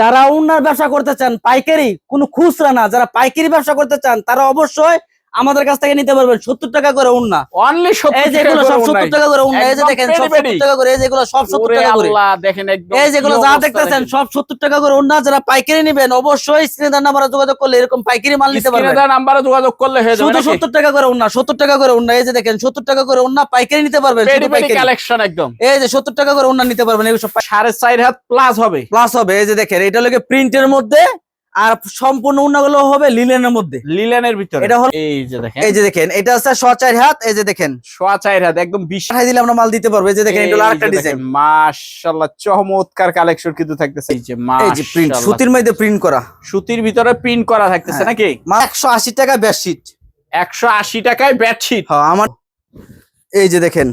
যারা উন্নার ব্যবসা করতে চান, পাইকারি, কোনো খুচরা না, যারা পাইকারি ব্যবসা করতে চান, তারা অবশ্যই আমাদের কাছ থেকে নিতে পারবেন সত্তর টাকা করে উন্না। অনলি এই যেগুলো সব সত্তর টাকা করে উন্না এই যে দেখেন সব সত্তর টাকা করে এই যেগুলো সব সত্তর টাকা করে। দেখেন এই যেগুলো যা দেখতেছেন সব সত্তর টাকা করে উন্না যারা পাইকারি নেবেন অবশ্যই স্ক্রিনে নাম্বারে যোগাযোগ করলে এরকম পাইকারি মাল নিতে পারবেন। নাম্বারে যোগাযোগ করলে হয়ে যাবে শুধু সত্তর টাকা করে উন্না সত্তর টাকা করে উন্না এই যে দেখেন সত্তর টাকা করে উন্না পাইকারি নিতে পারবেন। কালেকশন একদম। এই যে সত্তর টাকা করে উন্না নিতে পারবেন এগুলো সব সাড়ে চার হাত প্লাস হবে। প্লাস হবে এই যে দেখেন এটা লোকে প্রিন্টের মধ্যে আর সম্পূর্ণ উন্নাগুলো হবে লিলেনের মধ্যে। লিলেনের ভিতরে। এটা হলো- এই যে দেখেন। এই যে দেখেন এটা আছে সচার হাত এই যে দেখেন। সোয়া চার হাত একদম বিশ পাঠাই দিলে আমরা মাল দিতে পারব। এই যে দেখেন এটা আরেকটা ডিজাইন মাশাআল্লাহ চমৎকার কালেকশন কিন্তু থাকতেছে। এই যে এই যে প্রিন্ট সুতির মধ্যে প্রিন্ট করা। সুতির ভিতরে প্রিন্ট করা থাকতেছে হ্যাঁ। নাকি? একশো আশি টাকা বেডশিট একশো আশি টাকায় বেডশিট হ্যাঁ আমার এই যে দেখেন।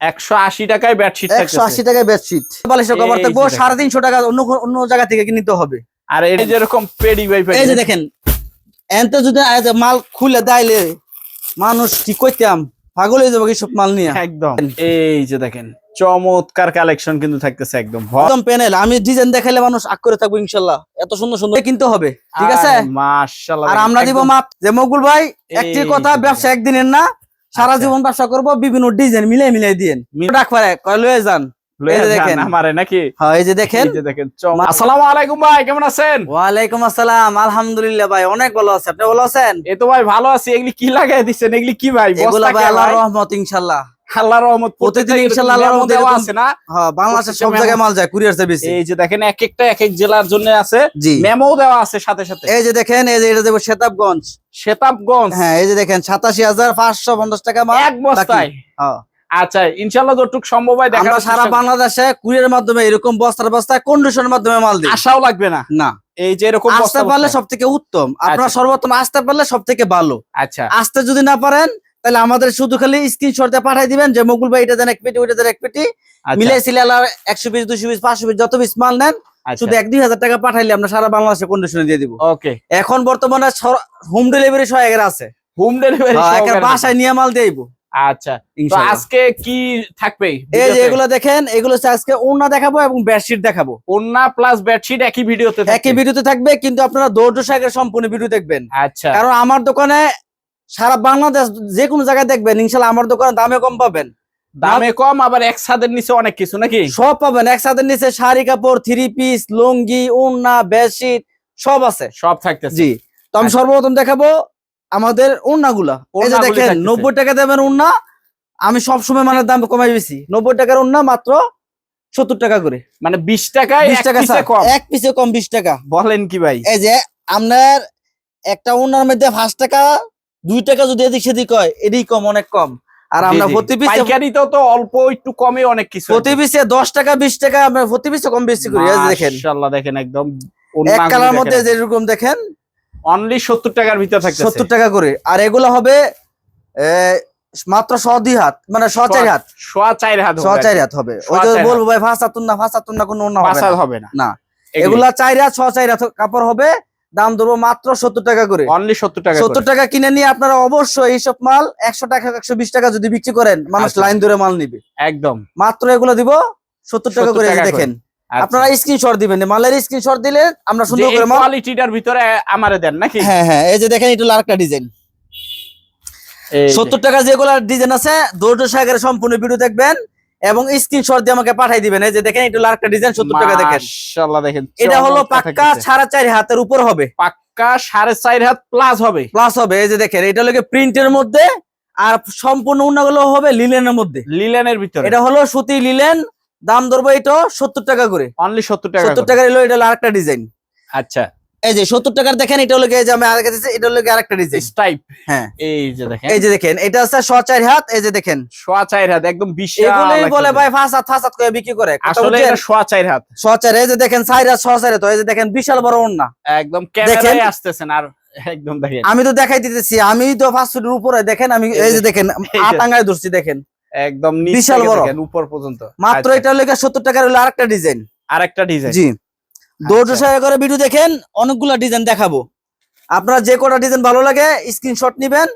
একশো আশি টাকায় বেডশিট একশো আশি টাকায় বেডশিট বালিশের কভার থাকব যে দেখেন। সাড়ে তিনশো টাকা অন্য অন্য জায়গা থেকে কিনতে হবে। আর এই যেরকম পেডি বাই এই যে দেখেন এনতে যদি আজ মাল খুলে দাইলে মানুষ কি করতাম পাগল হয়ে যাব সব মাল নিয়ে? একদম। এই যে দেখেন চমৎকার কালেকশন কিন্তু থাকতেছে একদম। একদম প্যানেল আমি ডিজাইন দেখাইলে মানুষ আগ করে থাকব ইনশাল্লাহ। এত সুন্দর সুন্দর কিনতে হবে ঠিক আছে? আরে মাশাআল্লাহ আর আমরা দিব মাপ যে মকুল ভাই একটি কথা ব্যবসা একদিনের না সারা আচ্ছা। জীবন ব্যবসা করব বিভিন্ন ডিজাইন মিলাই মিলাই দিয়েন। মিল- ডাক পারে কয় লয়ে যান? হ্যাঁ আলহামদুলিল্লাহ ভাই অনেক ভালো আছে। আপনি ভালো আছেন? এ তো ভাই ভালো আছি। এগুলি কি লাগাই দিচ্ছেন এগুলি কি ভাই? আল্লাহর রহমত ইনশাল্লাহ আল্লাহর রহমত প্রতিদিন প্রতিদিন ইনশাআল্লাহ আল্লাহর রহমতে দেওয়া আছে না? হ্যাঁ বাংলাদেশের সব জায়গায় মাল যায় কুরিয়ার সার্ভিস। এই যে দেখেন এক একটা এক এক জেলার জন্য আছে। মেমো দেওয়া আছে সাথে সাথে। এই যে দেখেন এই যে এটা দেবো সেতাবগঞ্জ। শেতাবগঞ্জ হ্যাঁ এই যে দেখেন সাতাশি হাজার পাঁচশো পঞ্চাশ টাকা মাল এক বস্তায়। হ্যাঁ। আচ্ছা ইনশাল্লাহ যতটুক সম্ভব হয় দেখার সারা বাংলাদেশে কুরিয়ার মাধ্যমে এরকম বস্তার বস্তায় কন্ডিশনের মাধ্যমে মাল দিই। আশাও লাগবে না? না। এই যে এরকম আসতে পারলে বস্তা। সব থেকে উত্তম। আপনারা আচ্ছা। সর্বোত্তম আসতে পারলে সব থেকে ভালো। আচ্ছা। আসতে যদি না পারেন তাহলে আমাদের শুধু খালি স্ক্রিনশট দিয়ে পাঠাই দিবেন যে মুকুল ভাই এটা দেন এক পেটি ওইটা দেন এক পেটি। আচ্ছা, মিলাই সিলালা একশো পিস দুশো পিস পাঁচশো পিস যত পিস মাল নেন আচ্ছা। শুধু এক দুই হাজার টাকা পাঠাইলে আমরা সারা বাংলাদেশে কন্ডিশনে দিয়ে দিব। ওকে এখন বর্তমানে হোম ডেলিভারি সহ এগারো আছে। হোম ডেলিভারি হ্যাঁ, একেবারে বাসায় নিয়ে মাল দিয়ে দিব আচ্ছা আজকে কি থাকবে? এই যে এগুলো দেখেন এগুলো হচ্ছে আজকে ওড়না দেখাবো এবং বেডশিট দেখাবো। ওন্না প্লাস বেডশিট একই ভিডিওতে একই ভিডিওতে থাকবে কিন্তু আপনারা ধৈর্য সাগরের সম্পূর্ণ ভিডিও দেখবেন। আচ্ছা। কারণ আমার দোকানে সারা বাংলাদেশ যে কোনো জায়গায় দেখবেন ইনশাল্লাহ আমার দোকানে দামে কম পাবেন। দামে কম আবার এক ছাদের নিচে অনেক কিছু নাকি? সব পাবেন একসাথে নিচে শাড়ি কাপড় থ্রি পিস লুঙ্গি ওড়না বেডশিট সব আছে। সব থাকতেছে। জি তো আমি আচ্ছা। সর্বপ্রথম দেখাবো আমাদের ওড়নাগুলা এই যে দেখেন নব্বই টাকা দেবেন ওড়না আমি সবসময় মানের দাম কমাই বেশি। নব্বই টাকার ওড়না মাত্র সত্তর টাকা করে। মানে বিশ টাকায় বিশ টাকা এক পিসে কম বিশ টাকা। বলেন কি ভাই? এই যে আপনার একটা ওড়নার মধ্যে পাঁচ টাকা দুই টাকা যদি এদিক সেদিক হয় এদিক কম অনেক কম। আর আমরা। প্রতি পিসে পাইকারিতেও তো অল্প একটু কমে অনেক কিছু প্রতি পিসে দশ টাকা বিশ টাকা আমরা প্রতি পিসে কম বেশি করি। এই দেখেন। মাশাআল্লাহ দেখেন একদম এক কালার মধ্যে যেরকম দেখেন অনলি সত্তর টাকার ভিতরে থাকতেছে। সত্তর টাকা করে। আর এগুলো হবে মাত্র শ দুই হাত মানে শ চার হাত। চার হাত শ চার হাত হবে। ওই যে বলব ভাই ফাঁস হাতুন না ফাঁস হাতুন না কোনো অন্য হবে না। হবে না। না। এগুলা। চার হাত ছ চার হাত কাপড় হবে দাম ধরবো মাত্র সত্তর টাকা করে। অনলি সত্তর টাকা সত্তর টাকা কিনে নিয়ে আপনারা অবশ্যই এইসব মাল একশো টাকা একশো বিশ টাকা যদি বিক্রি করেন মানুষ আচ্ছা। লাইন ধরে মাল নিবে। একদম। মাত্র এগুলো দিব সত্তর টাকা করে। দেখেন। আপনারা স্ক্রিনশট দিবেন মালের স্ক্রিনশট দিলে আমরা সুন্দর করে মাল কোয়ালিটিটার ভিতরে আমারে দেন নাকি? হ্যাঁ হ্যাঁ এই যে দেখেন এটা আরেকটা ডিজাইন। সত্তর টাকা যেগুলো ডিজাইন আছে ধৈর্য সাগরের সম্পূর্ণ ভিডিও দেখবেন এবং স্ক্রিনশট দিয়ে আমাকে পাঠাই দিবেন। এই যে দেখেন এটা আরেকটা ডিজাইন সত্তর টাকা দেখেন। মাশাআল্লাহ দেখেন এটা হলো পাক্কা। সাড়ে চার হাতের উপর হবে। পাক্কা সাড়ে চার হাত প্লাস হবে। প্লাস হবে এই যে দেখেন এটা হলো প্রিন্টের মধ্যে আর সম্পূর্ণ উন্নাগুলো হবে লিলেনের মধ্যে। লিলেনের ভিতরে। এটা হলো সুতি লিলেন দাম ধরবো এটা সত্তর টাকা করে। অনলি সত্তর টাকা সত্তর করে। টাকার এলো এটা আরেকটা ডিজাইন আচ্ছা। এই যে সত্তর টাকার দেখেন এটা হলো যে আমি আগে দিচ্ছি, এটা হলো আরেকটা ডিজাইন টাইপ হ্যাঁ। এই যে দেখেন। এই যে দেখেন এটা আছে ছ চার হাত এই যে দেখেন। সোয়া চার হাত একদম বিশাল এগুলোই বলে ভাই ফাঁস হাত ফাঁস হাত করে বিক্রি করে। আসলে? এটা সোয়া চার হাত। সচারে এই যে দেখেন সাইরা সচারে তো এই যে দেখেন বিশাল বড় ওন্না একদম ক্যামেরায় আসতেছেন আর একদম দেখেন। আমি তো দেখাই দিতেছি আমি তো ফার্স্ট ফুটের উপরে দেখেন আমি এই যে- দেখেন আটাঙ্গায় ধরছি দেখেন। একদম বিশাল বড়। উপর পর্যন্ত। মাত্র আচ্ছা। এটা হলো সত্তর টাকার হলো আরেকটা ডিজাইন আরেকটা ডিজাইন জি। দৌড় আচ্ছা। সহায় করে ভিডিও দেখেন অনেকগুলা ডিজাইন দেখাবো। আপনারা যে কটা ডিজাইন ভালো লাগে স্ক্রিনশট নিবেন।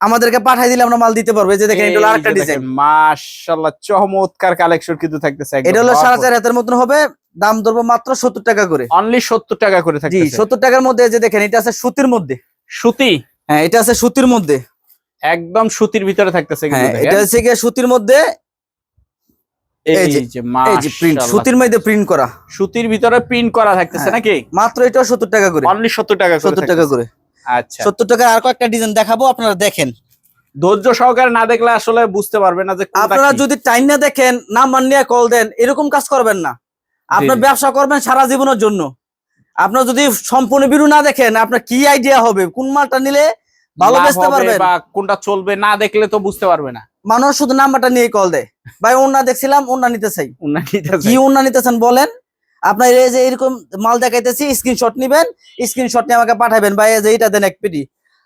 আমাদেরকে পাঠাই দিলে আমরা মাল দিতে পারব। এই যে দেখেন এটা আরেকটা ডিজাইন মাশাআল্লাহ চমৎকার কালেকশন কিন্তু থাকতেছে এটা হলো সাড়ে। চার হাতের মতন হবে। দাম ধরবো মাত্র সত্তর টাকা করে। অনলি সত্তর টাকা করে জি থাকতেছে। সত্তর টাকার মধ্যে যে দেখেন এটা আছে সুতির মধ্যে। সুতি? হ্যাঁ এটা আছে সুতির মধ্যে। একদম সুতির ভিতরে থাকতেছে হ্যাঁ এটা হচ্ছে গিয়ে সুতির মধ্যে এই যে, প্রিন্ট সুতির মধ্যে প্রিন্ট করা। সুতির ভিতরে প্রিন্ট করা থাকতেছে হ্যাঁ। নাকি? মাত্র এটাও সত্তর টাকা করে। অনলি টাকা করে সত্তর টাকা করে। আচ্ছা। আর কয়েকটা ডিজাইন দেখাবো আপনারা দেখেন। ধৈর্য সহকারে না দেখলে আসলে বুঝতে না যে আপনারা যদি টাইম না দেখেন না মানিয়ে কল দেন এরকম কাজ করবেন না। আপনার ব্যবসা করবেন সারা জীবনের জন্য। আপনার যদি সম্পূর্ণ বিরু না দেখেন আপনার কি আইডিয়া হবে? কোন মালটা নিলে ভালো বেচতে পারবেন? বা কোনটা চলবে না দেখলে তো বুঝতে পারবে না। মানুষ শুধু নাম্বারটা নিয়ে কল দেয়। ভাই ওনা দেখছিলাম ওনা নিতে চাই। উন্নতি কি ওনা নিতেছেন বলেন? আপনার এই যে এরকম মাল দেখাইতেছি স্ক্রিনশট নিবেন স্ক্রিনশট নিয়ে আমাকে পাঠাবেন। ভাই এই যে এইটা দেন এক পেটি।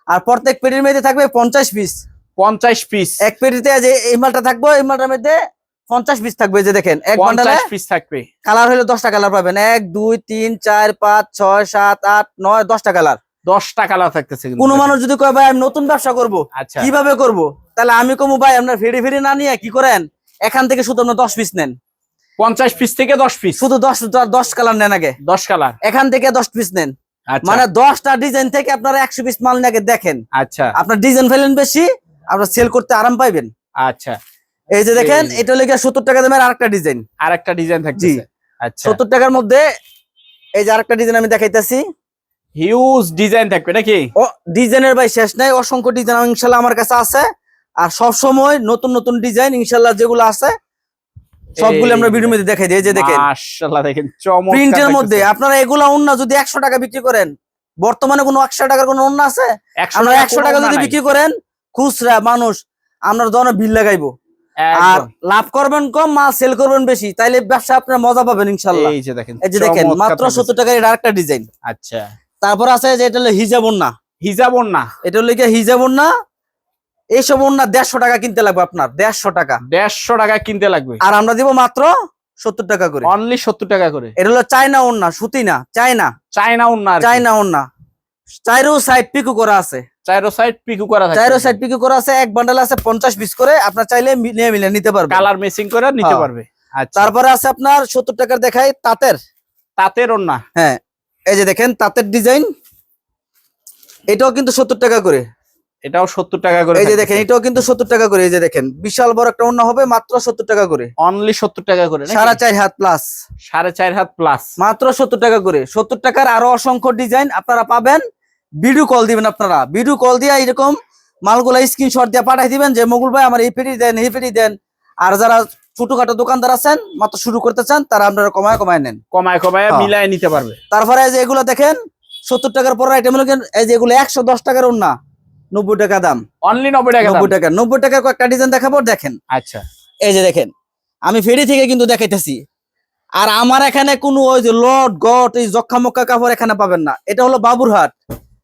আর প্রত্যেক পেটির মধ্যে থাকবে পঞ্চাশ পিস পঞ্চাশ পিস এক পেটিতে যে এই মালটা থাকবে এই মালটার মধ্যে পঞ্চাশ পিস থাকবে যে দেখেন। এক বান্ডালে পিস থাকবে। কালার হলে দশটা কালার পাবেন। এক দুই তিন চার পাঁচ ছয় সাত আট নয় দশটা কালার। দশটা কালার থাকতেছে কোনো মানুষ যদি কয় ভাই আমি নতুন ব্যবসা করব আচ্ছা। কীভাবে করব? তাহলে আমি কমু ভাই আপনার ফেরি ফেরি না নিয়ে কি করেন? এখান থেকে শুধু আপনার দশ পিস নেন। পঞ্চাশ পিস থেকে দশ পিস শুধু দশ দশ কালার নেন আগে। দশ কালার এখান থেকে দশ পিস নেন। আচ্ছা। মানে দশটা ডিজাইন থেকে আপনারা একশো পিস মাল নিয়ে দেখেন। আচ্ছা। আপনার ডিজাইন ফেলেন বেশি আপনার সেল করতে আরাম পাইবেন। আচ্ছা। এই যে দেখেন এটা লেগে সত্তর টাকা দামের আরেকটা ডিজাইন আরেকটা ডিজাইন থাকতেছে। আচ্ছা। সত্তর টাকার মধ্যে এই যে আরেকটা ডিজাইন আমি দেখাইতেছি। হিউজ ডিজাইন থাকবে নাকি? ও ডিজাইনের ভাই শেষ নাই অসংখ্য ডিজাইন ইনশাল্লাহ আমার কাছে আছে। আর সব সময় নতুন নতুন ডিজাইন ইনশাল্লাহ যেগুলো আছে সবগুলো আমরা ভিডিওর মধ্যে দেখাই দিই যে দেখেন। মাশাআল্লাহ দেখেন চমৎকার প্রিন্টের মধ্যে আপনারা এগুলা অন্য যদি একশো টাকা বিক্রি করেন বর্তমানে কোনো একশো টাকার কোনো অন্য আছে? 100 টাকা যদি বিক্রি করেন খুচরা মানুষ আমরা ধরনের বিল লাগাইবো। আর লাভ করবেন কম মাল সেল করবেন বেশি তাইলে ব্যবসা আপনার মজা পাবেন ইনশাল্লাহ। এই যে দেখেন এই যে দেখেন মাত্র থাকতেছে। সত্তর টাকার এটা আরেকটা ডিজাইন আচ্ছা। তারপর আছে যে এটা হলো হিজাব ওন্না হিজাব না এটা হলো গিয়ে হিজাব ওন্না এইসব ওন্না দেড়শো টাকা কিনতে লাগবে আপনার দেড়শো টাকা। দেড়শো টাকা কিনতে লাগবে। আর আমরা দিব মাত্র সত্তর টাকা করে। অনলি সত্তর টাকা করে। এটা হলো চায়না ওন্না সুতি না চায়না। চায়না উন্না চায়না ওন্না চাইরো সাইড পিকু করা আছে। চাইরো সাইড পিকু করা চাইরো সাইড পিকু করা আছে এক বান্ডেল আছে পঞ্চাশ পিস করে আপনার চাইলে মিলিয়ে নিতে কালার মেসিং করে নিতে হ্যাঁ। পারবে। আচ্ছা। তারপরে আছে আপনার সত্তর টাকার দেখাই তাঁতের। তাঁতের ওন্না হ্যাঁ এই যে দেখেন তাঁতের ডিজাইন। এটাও কিন্তু সত্তর টাকা করে। এটাও সত্তর টাকা করে এই যে দেখেন এটাও কিন্তু সত্তর টাকা করে। এই যে দেখেন বিশাল বড় একটা অন্য হবে মাত্র সত্তর টাকা করে। অনলি সত্তর টাকা করে সাড়ে চার হাত প্লাস সাড়ে চার হাত প্লাস মাত্র সত্তর টাকা করে। সত্তর টাকার আরও অসংখ্য ডিজাইন আপনারা পাবেন। ভিডিও কল দিবেন আপনারা। ভিডিও কল দিয়ে এরকম মালগুলা স্ক্রিনশট দিয়ে পাঠাই দিবেন যে মগুল ভাই আমার এই পেটি দেন এই পেটি দেন। আর যারা ছোটখাটো দোকানদার আছেন মাত্র শুরু করতে চান তারা আপনারা কমায় কমায় নেন। কমায় কমায় হ্যাঁ। মিলায় নিতে পারবে। তারপরে এই যে এগুলো দেখেন সত্তর টাকার পর আইটেম হলো এই যে এগুলো একশো দশ টাকার না নব্বই টাকা দাম। অনলি নব্বই টাকা নব্বই টাকা নব্বই টাকার কয়েকটা ডিজাইন দেখাবো দেখেন। আচ্ছা। এই যে দেখেন আমি ফেরি থেকে কিন্তু দেখাইতেছি। আর আমার এখানে কোনো ওই যে লট গট এই জক্ষা মক্কা কাপড় এখানে পাবেন না। এটা হলো বাবুরহাট।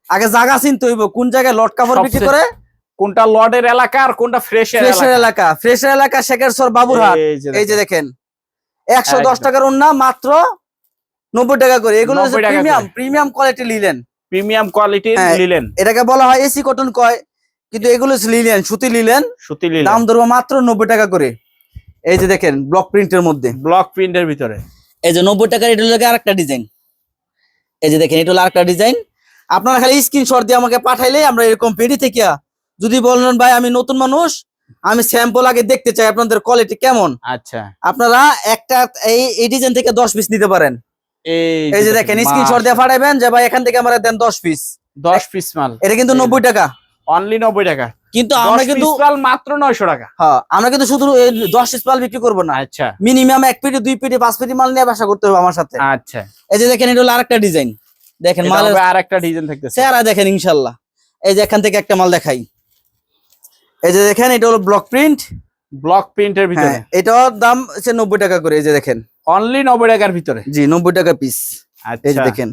আগে জায়গা চিনতে হইব কোন জায়গায় লট কাপড় বিক্রি করে? কোনটা লর্ডের এলাকা আর কোনটা ফ্রেশের ফ্রেশের এলাকা? ফ্রেশের এলাকা শেখেরসর বাবুরহাট। এই যে দেখেন। একশো দশ। টাকার না মাত্র নব্বই টাকা করে। এগুলো premium premium quality linen premium কোয়ালিটির হ্যাঁ। লিলেন এটাকে বলা হয় এসি কটন কয় কিন্তু এগুলো লিলেন সুতি লিলেন সুতি লিলেন দাম ধরবো মাত্র নব্বই টাকা করে। এই যে দেখেন ব্লক প্রিন্টের মধ্যে। ব্লক প্রিন্টের ভিতরে। এই যে নব্বই টাকার এটা হলো আরেকটা ডিজাইন এই যে দেখেন এটা হলো আরেকটা ডিজাইন আপনারা খালি স্ক্রিনশট দিয়ে আমাকে পাঠাইলে আমরা এরকম পেডি থেকে যদি বলেন ভাই আমি নতুন মানুষ আমি স্যাম্পল আগে দেখতে চাই আপনাদের কোয়ালিটি কেমন? আচ্ছা। আপনারা একটা এই এই ডিজাইন থেকে দশ পিস নিতে পারেন। এই যে দেখেন স্ক্রিনশট দিয়ে পাঠাবেন যে ভাই এখান থেকে আমরা দেন দশ পিস দশ পিস মাল। এটা কিন্তু নব্বই টাকা। অনলি নব্বই টাকা। কিন্তু আমরা কিন্তু মাল মাত্র নয়শো টাকা। হ্যাঁ আমরা কিন্তু শুধু এই দশ পিস মাল বিক্রি করব না। আচ্ছা। মিনিমাম এক পেটি দুই পেটি পাঁচ পেটি মাল নিয়ে ব্যবসা করতে হবে আমার সাথে। আচ্ছা। এই যে দেখেন এটা হলো আরেকটা ডিজাইন দেখেন মালের আর একটা ডিজাইন থাকতেছে। চেহারা দেখেন ইনশাল্লাহ। এই যে এখান থেকে একটা মাল দেখাই। এই যে দেখেন এটা হলো ব্লক প্রিন্ট ব্লক প্রিন্টের ভিতরে। হ্যাঁ এটার দাম হচ্ছে নব্বই টাকা করে এই যে দেখেন। অনলি নব্বই টাকার ভিতরে? জি নব্বই টাকা পিস এই যে আচ্ছা। দেখেন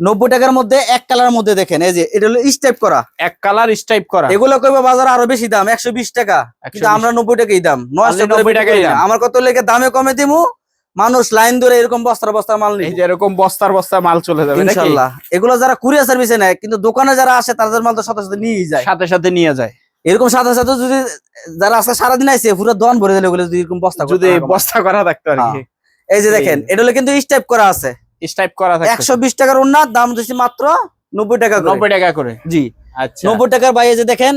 নব্বই টাকার মধ্যে এক কালার মধ্যে দেখেন এই যে এটা হলো স্টেপ করা। এক কালার স্টাইপ করা। এগুলো কইবা বাজার আরও বেশি দাম একশো বিশ টাকা। কিন্তু আমরা নব্বই টাকাই দাম 90 টাকাই দাম। আমার কত লেগে দামে কমে দিমু? মানুষ লাইন ধরে এরকম বস্তার বস্তার মাল যে এরকম বস্তার বস্তা মাল চলে যাবে ইনশাল্লাহ। এগুলো যারা কুরিয়ার সার্ভিসে নেয় কিন্তু দোকানে যারা আসে তাদের মাল তো সাথে সাথে নিয়েই যায়। সাথে সাথে নিয়ে যায়। এরকম সাথে সাথে যদি যারা আজকে সারাদিন আইসে পুরো দন ভরে দিলে ওগুলো যদি এরকম বস্তা যদি বস্তা করা থাকতো আর কি। এই যে দেখেন। এটা হলো কিন্তু স্টেপ করা আছে। স্টাইপ করা থাকে একশো বিশ টাকার উন্নার দাম দিচ্ছি মাত্র নব্বই টাকা করে। নব্বই টাকা করে। জি। আচ্ছা। নব্বই টাকার ভাই এই যে দেখেন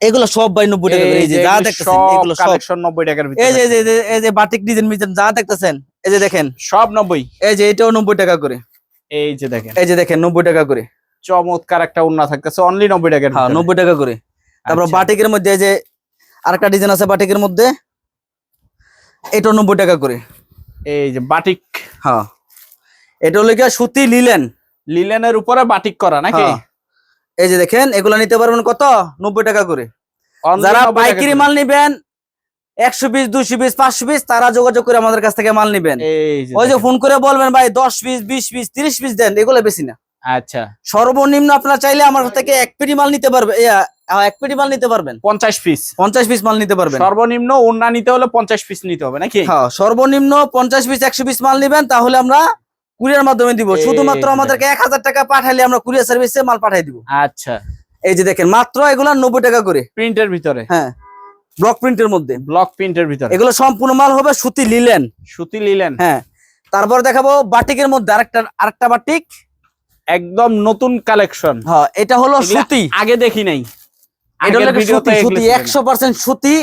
এগুলো সব ভাই নব্বই টাকা করে। এই যে যা দেখতেছেন এগুলো সব। কালেকশন নব্বই টাকার এই ভিতরে যে এই যে- এই যে এই যে বাটিক ডিজাইন মিজাইন যা দেখতেছেন এই যে দেখেন। সব নব্বই। এই যে এটাও নব্বই টাকা করে। এই যে দেখেন। এই যে দেখেন নব্বই টাকা করে। চমৎকার একটা উন্না থাকতেছে অনলি নব্বই টাকার হ্যাঁ ভিতরে। নব্বই টাকা করে। তারপর আচ্ছা। বাটিকের মধ্যে এই যে আরেকটা ডিজাইন আছে বাটিকের মধ্যে এটাও নব্বই টাকা করে। এই যে বাটিক। হ্যাঁ। এটা হলো গিয়া সুতি লিলেন। লিলেনের উপরে বাটিক করা নাকি? হ্যাঁ। এই যে দেখেন এগুলা নিতে পারবেন কত? নব্বই টাকা করে। যারা 90 পাইকারি মাল নিবেন একশো পিস দুশো পিস পাঁচশো পিস তারা যোগাযোগ করে আমাদের কাছ থেকে মাল নিবেন। ওই যে ফোন করে বলবেন ভাই দশ পিস বিশ পিস তিরিশ পিস দেন এগুলো বেশি না। আচ্ছা। সর্বনিম্ন আপনারা চাইলে আমার থেকে এক পেটি মাল নিতে পারবে এক পেটি মাল নিতে পারবেন। পঞ্চাশ পিস। পঞ্চাশ পিস মাল নিতে পারবেন। সর্বনিম্ন উন্না নিতে হলে পঞ্চাশ পিস নিতে হবে নাকি? হ্যাঁ সর্বনিম্ন পঞ্চাশ পিস একশো পিস মাল নিবেন তাহলে আমরা কুরিয়ার মাধ্যমে দিব। শুধুমাত্র আমাদেরকে এক হাজার টাকা পাঠাইলে আমরা কুরিয়ার সার্ভিসে মাল পাঠাই দিব। আচ্ছা। এই যে দেখেন মাত্র এগুলো নব্বই টাকা করে। প্রিন্টের ভিতরে? হ্যাঁ ব্লক প্রিন্টের মধ্যে। ব্লক প্রিন্টের ভিতরে। এগুলো সম্পূর্ণ মাল হবে সুতি লিলেন। সুতি লিলেন। হ্যাঁ তারপর দেখাবো বাটিকের মধ্যে আরেকটা আরেকটা বাটিক। একদম নতুন কালেকশন। হ্যাঁ এটা হলো সুতি। আগে দেখি নাই। এটা হলো সুতি সুতি। একশো পার্সেন্ট সুতি।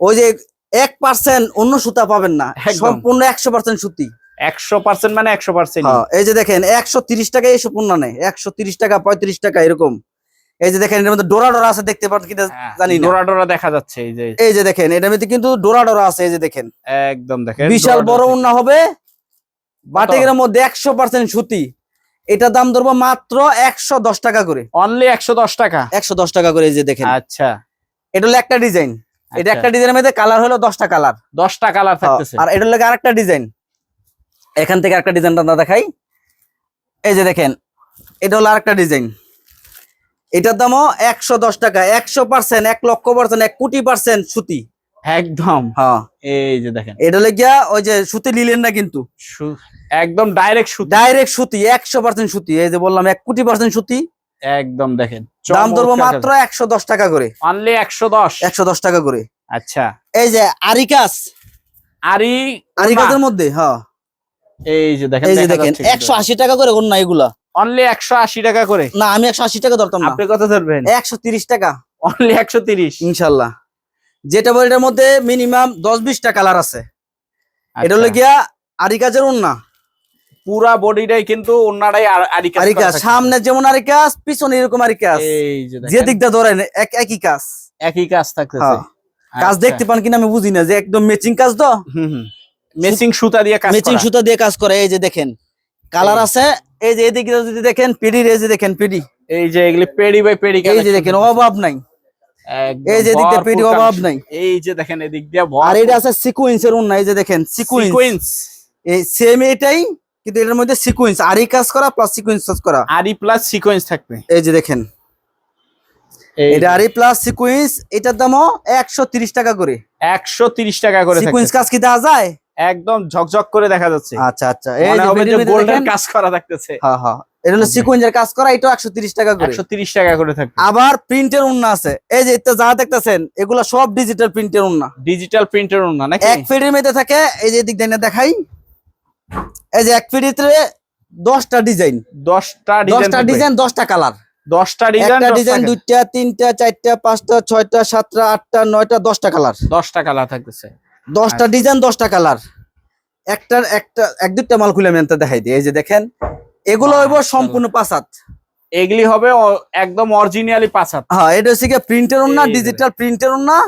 ওই যে এক পার্সেন্ট অন্য সুতা পাবেন না। সম্পূর্ণ একশো পার্সেন্ট সুতি। একশো পার্সেন্ট মানে একশো পার্সেন্ট হ্যাঁ, এই যে দেখেন তিরিশ টাকা এইসব পণ্য নেই। একশো তিরিশ টাকা পঁয়ত্রিশ টাকা এরকম। এই যে দেখেন এর মধ্যে ডোরা ডোরা আছে দেখতে পারেন কিনা জানি না। ডোরা ডোরা দেখা যাচ্ছে এই যে। এই যে দেখেন এটার মধ্যে কিন্তু ডোরা ডোরা আছে এই যে দেখেন। একদম দেখেন বিশাল বড়। উন্না হবে। বাটিকের মধ্যে একশো পার্সেন্ট সুতি। এটা দাম ধরবো মাত্র একশো দশ টাকা করে। অনলি একশো দশ টাকা? একশো দশ টাকা করে এই যে দেখেন। আচ্ছা। এটা হলো একটা ডিজাইন। এটা একটা ডিজাইনের মধ্যে কালার হলো দশটা কালার। দশটা কালার থাকতেছে। আর এটা হলো আরেকটা ডিজাইন। এখান থেকে আরেকটা ডিজাইনটা দেখাই। এই যে দেখেন এটা হলো আরেকটা ডিজাইন। এটার দামও একশো দশ টাকা। একশো পার্সেন্ট এক লক্ষ পার্সেন্ট এক কোটি পার্সেন্ট সুতি। একদম। হ্যাঁ। এই যে দেখেন। এটা হলো গিয়া ওই যে সুতি নিলেন না কিন্তু। একদম ডাইরেক্ট সুতি। ডাইরেক্ট সুতি একশো পার্সেন্ট সুতি। এই যে বললাম এক কোটি পার্সেন্ট সুতি। একদম দেখেন। দাম ধরবো মাত্র একশো দশ টাকা করে। অনলি একশো দশ। একশো দশ টাকা করে। আচ্ছা। এই যে আরিকাস। আরি আরিকাসের মধ্যে হ্যাঁ। এই যে দেখেন এই যে দেখেন একশো আশি টাকা করে কোন না এগুলা। অনলি একশো আশি টাকা করে? না আমি একশো আশি টাকা ধরতাম না। আপনি কত ধরবেন? একশো তিরিশ টাকা। অনলি একশো তিরিশ? ইনশাল্লাহ। যেটা বলে এটার মধ্যে মিনিমাম দশ বিশটা কালার আছে। আচ্ছা। এটা হলো গিয়া আরিকাজের উন্না পুরা বডিটাই কিন্তু অন্যটাই আরিকা আরিকাজ সামনে যেমন আরিকাজ পিছনে এরকম আরিকাজ এই যে দিকটা ধরেন এক একই কাজ। একই কাজ থাকতেছে। হ্যাঁ। কাজ দেখতে পান কিনা আমি বুঝি না যে একদম ম্যাচিং কাজ তো। মেসিং সুতা দিয়ে কাজ ম্যাচিং সুতা দিয়ে কাজ করে এই যে দেখেন। কালার আছে এই যে এদিকে যদি দেখেন পিডির এই যে দেখেন পিডি। এই যে এগুলি পেডি বাই পেডি এই যে দেখেন অভাব নাই। এই যে দিয়ে পেডি অভাব নাই। এই যে দেখেন এদিক দিয়ে আর এটা আছে সিকুয়েন্সের উন্না এই যে দেখেন সিকোয়েন্স এই সেম এটাই কিন্তু এটার মধ্যে সিকুয়েন্স আরি কাজ করা প্লাস সিকুয়েন্স কাজ করা। আরি প্লাস সিকোয়েন্স থাকবে। এই যে দেখেন। এটা আরি প্লাস সিকুয়েন্স এটার দামও একশো তিরিশ টাকা করে। একশো তিরিশ টাকা করে সিকুয়েন্স কাজ কি দেওয়া যায়? একদম ঝকঝক করে দেখা যাচ্ছে। আচ্ছা আচ্ছা। এই যে গোল্ডের কাজ করা থাকতেছে। হ্যাঁ হ্যাঁ। এটা হলো সিকুয়েন্সের কাজ করা একশো তিরিশ টাকা করে। টাকা করে থাকবে। আবার প্রিন্টের উন্না আছে। এই যে এটা যা দেখতেছেন এগুলো সব ডিজিটাল প্রিন্টের উন্না। ডিজিটাল প্রিন্টের না নাকি? এক ফিটের মধ্যে থাকে এই যে দিক দেখাই। এই যে এক ফিটিতে দশটা ডিজাইন। দশটা ডিজাইন দশটা ডিজাইন দশটা কালার। দশটা ডিজাইন ডিজাইন দুইটা তিনটা চারটা পাঁচটা ছয়টা সাতটা আটটা নয়টা দশটা কালার। দশটা কালার থাকতেছে। দশটা ডিজাইন দশটা কালার। একটা একটা এক দুইটা মাল খুলে আমি দেখাই দিই। এই যে দেখেন এগুলো হইব সম্পূর্ণ পাঁচাত। এগুলি হবে একদম অরিজিনালি পাঁচ হাত হ্যাঁ এটা হচ্ছে গিয়ে প্রিন্টের না ডিজিটাল প্রিন্টের না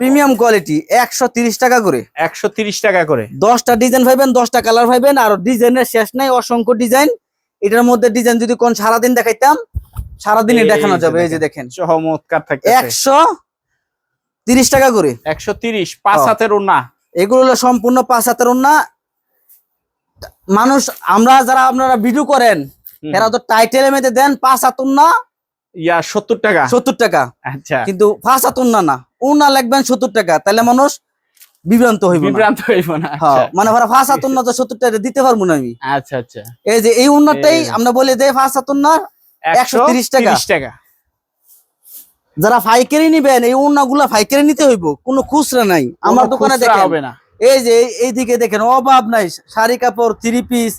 প্রিমিয়াম কোয়ালিটি একশো তিরিশ টাকা করে। একশো তিরিশ টাকা করে। দশটা ডিজাইন পাইবেন দশটা কালার পাইবেন আর ডিজাইনের শেষ নাই অসংখ্য ডিজাইন। এটার মধ্যে ডিজাইন যদি কোন সারাদিন দেখাইতাম সারাদিনই এই দেখানো যাবে এই যে দেখেন চমৎকার থাকতেছে। একশো তিরিশ টাকা করে। একশো তিরিশ পাঁচ। হাতের উন্না এগুলো হলো সম্পূর্ণ পাঁচ হাতের না মানুষ আমরা যারা আপনারা ভিডিও করেন এরা তো টাইটেলের মেতে দেন পাঁচ হাতুন না ইয়া সত্তর টাকা। সত্তর টাকা। আচ্ছা। কিন্তু পাঁচ হাতুন না না। উন্না লাগবেন সত্তর টাকা তাহলে মানুষ বিভ্রান্ত হইব বিভ্রান্ত হইব না হ্যাঁ, আচ্ছা। মানে ওরা পাঁচ হাতুন তো সত্তর টাকা দিতে পারব না আমি। আচ্ছা আচ্ছা। এই যে এই উন্নাটাই আমরা বলি যে পাঁচ হাতুন একশো 130 টাকা। তিরিশ টাকা। যারা ফাইকারি নিবেন এই উন্না গুলা ফাইকারি নিতে হইব কোনো খুচরা নাই। আমার দোকানে হবে না। এই যে এইদিকে দেখেন অভাব নাই শাড়ি কাপড় থ্রি পিস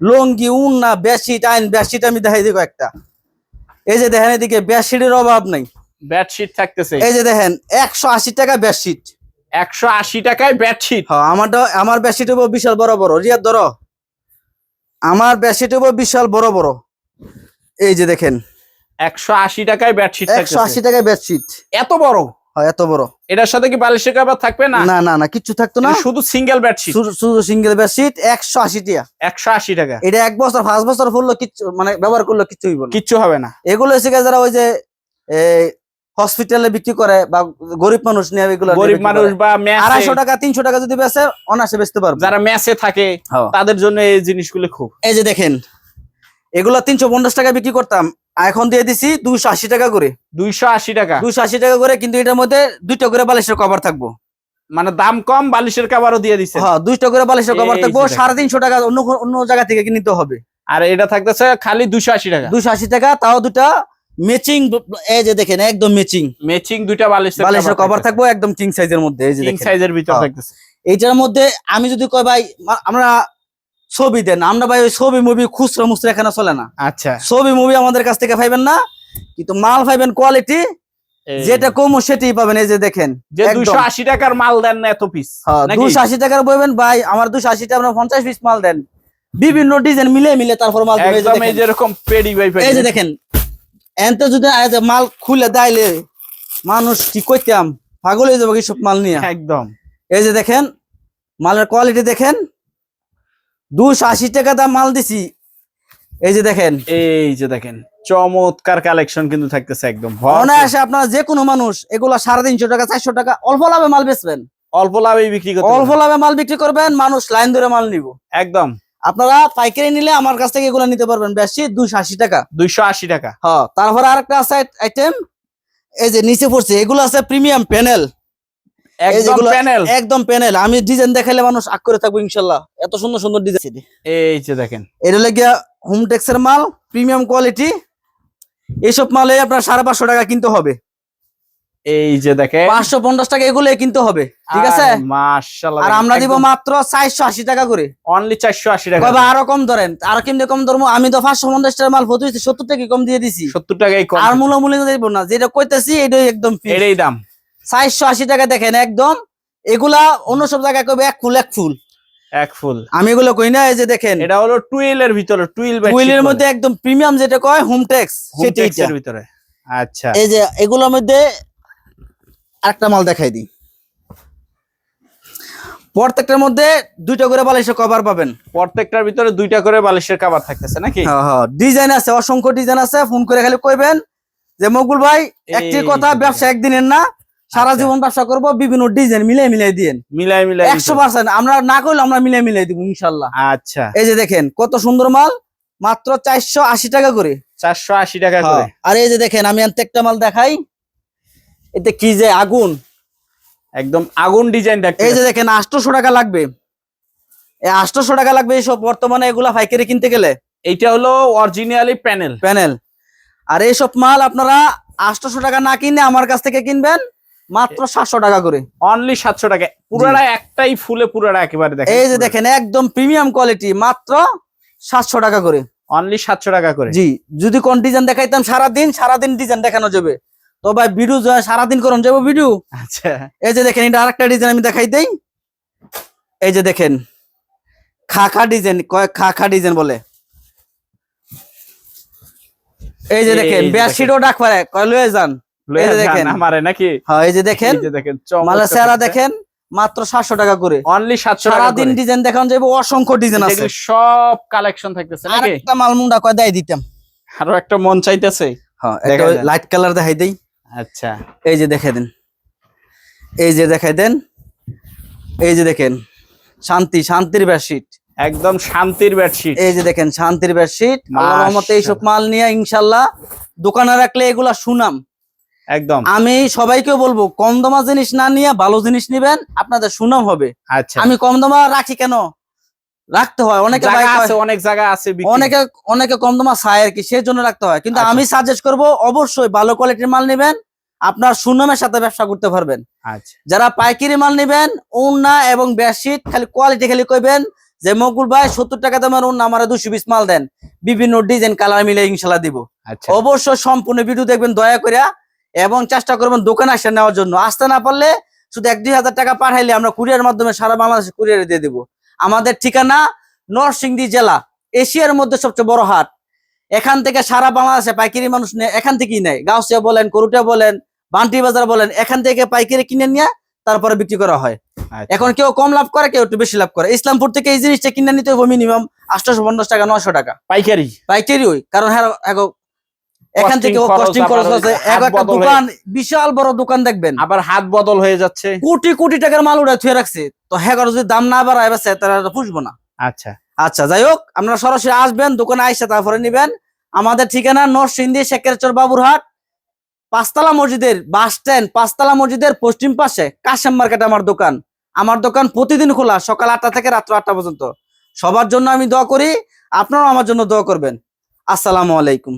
লঙ্গি উন্না বেডশিট আইন বেডশিট আমি দেখাই দিব একটা। এই যে দেখেন এদিকে বেডশিটের অভাব নাই। বেডশিট থাকতেছে। এই যে দেখেন একশো আশি টাকা বেডশিট একশো আশি টাকায় বেডশিট হ্যাঁ আমারটা আমার বেডশিট হব বিশাল বড় বড়। রিয়াদ ধরো। আমার বেডশিট হব বিশাল বড় বড়। এই যে দেখেন। একশো আশি টাকায় বেডশিট একশো আশি টাকায় টাকা বেডশিট এত বড়? হয় এত বড়। এটার সাথে কি বালিশের কাবার থাকবে না? না না না কিচ্ছু থাকতো না। শুধু সিঙ্গেল বেডশিট শুধু- শুধু সিঙ্গেল বেডশিট একশো আশি টাকা। একশো আশি টাকা। এটা এক বছর পাঁচ বছর ফুললো কিচ্ছু মানে ব্যবহার করলে কিচ্ছু হইব না। কিচ্ছু হবে না। এগুলো এসে গিয়ে যারা ওই যে হসপিটালে বিক্রি করে বা গরিব মানুষ নিয়ে এগুলো গরিব মানুষ বা আড়াইশো টাকা তিনশো টাকা যদি বেচে অনাসে বেচতে পারবে। যারা ম্যাচে থাকে হ্যাঁ। তাদের জন্য এই জিনিসগুলো খুব। এই যে দেখেন এগুলো তিনশো পঞ্চাশ টাকা বিক্রি করতাম। এখন দিয়ে দিছি দুইশো আশি টাকা করে। দুইশো আশি টাকা। দুইশো আশি টাকা করে কিন্তু এটার মধ্যে দুইটা করে বালিশের কভার থাকব। মানে দাম কম বালিশের কভারও দিয়ে দিচ্ছে হ্যাঁ দুইটা করে বালিশের কভার থাকব সাড়ে তিনশো টাকা অন্য অন্য জায়গা থেকে কিনতে হবে। আর এটা থাকতেছে খালি দুইশো আশি টাকা। দুইশো আশি টাকা তাও দুটা ম্যাচিং এই যে দেখেন একদম ম্যাচিং ম্যাচিং দুইটা বালিশের বালিশের কভার থাকব একদম কিং সাইজের মধ্যে এই যে কিং সাইজের ভিতর হ্যাঁ। থাকতেছে এইটার মধ্যে আমি যদি কই ভাই আমরা ছবি দেন আমরা ভাই ওই ছবি মুভি খুচরা মুচরা এখানে চলে না আচ্ছা ছবি মুভি আমাদের কাছ থেকে পাইবেন না কিন্তু মাল পাইবেন কোয়ালিটি যেটা কম সেটাই পাবেন এই যে দেখেন যে একদম। দুইশো আশি টাকার মাল দেন না এত পিস? দুশো আশি টাকার বলবেন ভাই আমার দুশো আশি টাকা আপনার পঞ্চাশ পিস মাল দেন বিভিন্ন ডিজাইন মিলে মিলে তারপর মাল দেবেন। এই যে দেখেন। এনতে যদি মাল খুলে দাইলে মানুষ কি কইতাম? পাগল হয়ে যাব সব মাল নিয়ে। একদম। এই যে দেখেন মালের কোয়ালিটি দেখেন। দুশো আশি টাকা দাম মাল দিছি। এই যে দেখেন। এই যে দেখেন চমৎকার কালেকশন কিন্তু থাকতেছে একদম। অনায়াসে আপনারা যে কোনো মানুষ এগুলা সাড়ে তিনশো টাকা চারশো টাকা অল্প লাভে মাল বেচবেন। অল্প লাভে বিক্রি অল্প লাভে মাল বিক্রি করবেন মানুষ লাইন ধরে মাল নিব। একদম। আপনারা পাইকারি নিলে আমার কাছ থেকে এগুলো নিতে পারবেন বেশি দুশো আশি টাকা। দুইশো আশি টাকা। হ্যাঁ তারপরে আরেকটা আছে আইটেম এই যে নিচে পড়ছে এগুলো আছে প্রিমিয়াম প্যানেল একদম প্যানেল একদম প্যানেল আমি ডিজাইন মানুষ আগ করে থাকব ইনশাল্লাহ। এত সুন্দর সুন্দর ডিজাইন এই যে দেখেন। এটা লেগে হোম টেক্সের মাল প্রিমিয়াম কোয়ালিটি এইসব মালে আপনার সাড়ে পাঁচশো টাকা কিনতে হবে। এই যে দেখেন। পাঁচশো পঞ্চাশ টাকা এগুলো কিনতে হবে ঠিক আছে? মাশাআল্লাহ আর আমরা দিব মাত্র চারশো আশি টাকা করে। অনলি চারশো আশি টাকা। কবে আরও কম ধরেন আর কেমনি কম ধরবো? আমি তো পাঁচশো পঞ্চাশ টাকা মাল ফটো সত্তর টাকা কম দিয়ে দিছি। সত্তর টাকাই কম। আর মূল্য মূল্য দিব না যেটা কইতেছি এটাই একদম এটাই দাম। চারশো আশি টাকা দেখেন একদম। এগুলা অন্য সব জায়গায় কবে এক ফুল এক ফুল। এক ফুল। আমি এগুলো কই না এই যে দেখেন। এটা হলো টুয়েল এর ভিতরে টুইল টুয়েল হুইলের মধ্যে একদম প্রিমিয়াম যেটা কয় হোম টেক্স সেটা এর ভিতরে। আচ্ছা। এই যে এগুলোর মধ্যে আরেকটা মাল দেখাই দিই। প্রত্যেকটার মধ্যে দুইটা করে বালিশের কভার পাবেন। প্রত্যেকটার ভিতরে দুইটা করে বালিশের কাবার থাকতেছে নাকি? ডিজাইন আছে অসংখ্য ডিজাইন আছে। ফোন করে খালি কইবেন যে মকুল ভাই একটি কথা ব্যবসা একদিনের না সারা আচ্ছা। জীবন ব্যবসা করব বিভিন্ন ডিজাইন মিলাই মিলাই দিয়েন। মিলাই মিলাই একশো পার্সেন্ট আমরা না করলে আমরা মিলাই মিলাই দিব ইনশাল্লাহ। আচ্ছা। এই যে দেখেন কত সুন্দর মাল মাত্র চারশো আশি টাকা করে। চারশো আশি টাকা করে। হ্যাঁ। আর এই যে দেখেন আমি একটা মাল দেখাই। এতে কি যে আগুন? একদম আগুন ডিজাইন দেখতে এই যে দেখেন আটশোশো টাকা লাগবে। এই আটশোশো টাকা লাগবে এইসব বর্তমানে এগুলা পাইকারি কিনতে গেলে? এইটা হলো অরিজিনালি প্যানেল প্যানেল। আর এইসব মাল আপনারা আটশোশো টাকা না কিনে আমার কাছ থেকে কিনবেন মাত্র সাতশো টাকা করে। অনলি সাতশো টাকা। পুরোটা একটাই ফুলে পুরোটা একেবারে দেখেন। এই যে দেখেন একদম প্রিমিয়াম কোয়ালিটি মাত্র সাতশো টাকা করে। অনলি সাতশো টাকা করে। জি যদি কোন ডিজাইন দেখাইতাম সারাদিন সারাদিন ডিজাইন দেখানো যাবে। তো ভাই ভিডিও সারাদিন করুন যাব ভিডিও? আচ্ছা। এই যে দেখেন এটা আরেকটা ডিজাইন আমি দেখাই দেই। এই যে দেখেন খাখা ডিজাইন কয়েক খাখা ডিজাইন বলে। এই যে দেখেন যে ডাক পারে কয় লয়ে যান? এই যে দেখেন। আমারে নাকি? হ্যাঁ এই যে দেখেন এই যে দেখেন মালের চেহারা দেখেন। মাত্র সাতশো টাকা করে। অনলি সাতশো টাকা সারাদিন ডিজাইন দেখান যাবে অসংখ্য ডিজাইন আছে। সব কালেকশন থাকতেছে নাকি? একটা মাল মুন্ডা কয় দেয় দিতাম। আরও একটা মন চাইতেছে। হ্যাঁ যায়। লাইট কালার দেখাই দেই। আচ্ছা এই যে দেখে দেন। এই যে দেখাই দেন এই যে দেখেন শান্তি শান্তির বেডশিট একদম শান্তির বেডশিট এই যে দেখেন শান্তির বেডশিট আল্লাহ রহমতে এইসব। মাল নিয়ে ইনশাল্লাহ দোকানে রাখলে এগুলা সুনাম। একদম। আমি সবাইকে বলব কম দামা জিনিস না নিয়ে ভালো জিনিস নিবেন আপনাদের সুনাম হবে। আচ্ছা। আমি কম দামা রাখি কেন? রাখতে হয় অনেকে জায়গা আছে অনেক জায়গা আছে অনেকে অনেকে কম দামা চায় আর কি সেই জন্য রাখতে হয়। কিন্তু আচ্ছা। আমি সাজেস্ট করব অবশ্যই ভালো কোয়ালিটির মাল নেবেন আপনার সুনামের সাথে ব্যবসা করতে পারবেন। আচ্ছা। যারা পাইকারি মাল নেবেন উন্না এবং বেডশিট খালি কোয়ালিটি খালি কইবেন যে মকুল ভাই সত্তর টাকা দামের উন্না আমার দুশো পিস মাল দেন। বিভিন্ন ডিজাইন কালার মিলে ইনশাল্লাহ দিব। আচ্ছা। অবশ্যই সম্পূর্ণ ভিডিও দেখবেন দয়া করে এবং চেষ্টা করবেন দোকানে আসে নেওয়ার জন্য। আসতে না পারলে শুধু এক দুই হাজার টাকা পাঠাইলে আমরা কুরিয়ার মাধ্যমে সারা বাংলাদেশে কুরিয়ারে দিয়ে দেবো। আমাদের ঠিকানা নরসিংদী জেলা। এশিয়ার মধ্যে সবচেয়ে বড় হাট। এখান থেকে সারা বাংলাদেশে পাইকারি মানুষ নেয় এখান থেকেই নেয়। গাউসিয়া বলেন করুটা বলেন বান্টি বাজার বলেন এখান থেকে পাইকারি কিনে নিয়ে তারপরে বিক্রি করা হয়। আচ্ছা। এখন কেউ কম লাভ করে কেউ একটু বেশি লাভ করে। ইসলামপুর থেকে এই জিনিসটা কিনে নিতে হবে মিনিমাম আটশোশো পঞ্চাশ টাকা নশো টাকা। পাইকারি? পাইকারি ওই কারণ হ্যাঁ এখন থেকে কস্টিং খরচ আছে। এক একটা দোকান বিশাল বড় দোকান দেখবেন। আবার হাত বদল হয়ে যাচ্ছে। কোটি কোটি টাকার মাল উড়ে থুয়ে রাখছে। তো হ্যাঁ যদি দাম না বাড়ায় এবার তারা পুষবো না। আচ্ছা। আচ্ছা যাই হোক আপনারা সরাসরি আসবেন দোকানে আইসা তারপরে নেবেন। আমাদের ঠিকানা নরসিংদী শেখেরচর বাবুরহাট পাঁচতলা মসজিদের বাস স্ট্যান্ড পাঁচতলা মসজিদের পশ্চিম পাশে কাশেম মার্কেট আমার দোকান। আমার দোকান প্রতিদিন খোলা সকাল আটটা থেকে রাত্র আটটা পর্যন্ত। সবার জন্য আমি দোয়া করি আপনারাও আমার জন্য দোয়া করবেন। আসসালামু আলাইকুম।